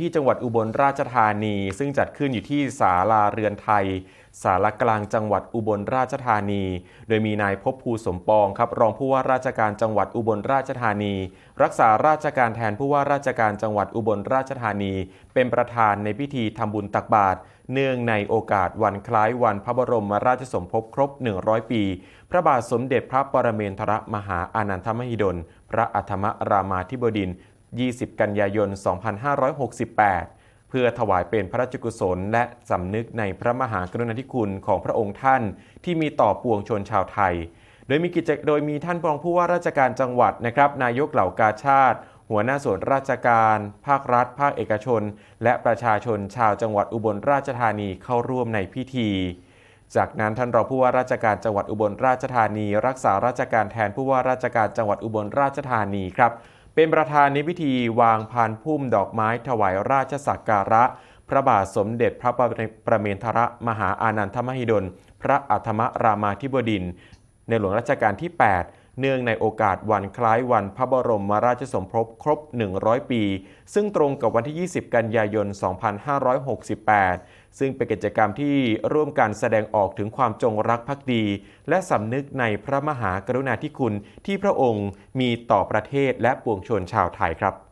ที่จังหวัดอุบลราชธานี ซึ่งจัดขึ้นอยู่ที่ศาลาเรือนไทยศาลากลางจังหวัดอุบลราชธานี โดยมีนายภพภูสมปองครับ รองผู้ว่าราชการจังหวัดอุบลราชธานี รักษาราชการแทนผู้ว่าราชการจังหวัดอุบลราชธานี เป็นประธานในพิธีทำบุญตักบาตรเนื่องในโอกาสวันคล้ายวันพระบรมราชสมภพครบ 100 ปี พระบาทสมเด็จพระปรเมนทรมหาอานันทมหิดล พระอัธมรามาธิบดินทร 20 กันยายน 2568 เพื่อถวายเป็นพระราชกุศล และสำนึกในพระมหากรุณาธิคุณของพระองค์ท่าน ที่มีต่อปวงชนชาวไทย โดยมีกิจโดยมีท่านรองผู้ว่าราชการจังหวัดนะครับนายกเหล่ากาชาติ หัวหน้าส่วนราชการ ภาครัฐ ภาคเอกชน และประชาชนชาวจังหวัดอุบลราชธานีเข้าร่วมในพิธีจากนั้นท่านรองผู้ว่าราชการจังหวัดอุบลราชธานี รักษาราชการแทนผู้ว่าราชการจังหวัดอุบลราชธานีครับ เป็นประธานในพิธีวางพานพุ่มดอกไม้ถวายราชสักการะ พระบาทสมเด็จพระประเมนทรมหาอานันทมหิดล พระอัธมรามาธิบดิน ในหลวงรัชกาลที่ 8 เนื่องในโอกาสวันคล้ายวันพระบรมมราชสมภพครบ 100 ปี ซึ่งตรงกับวันที่ 20 กันยายน 2568 ซึ่งเป็นกิจกรรมที่ร่วมกันแสดงออกถึงความจงรักภักดี และสำนึกในพระมหากรุณาธิคุณที่พระองค์มีต่อประเทศและปวงชนชาวไทยครับ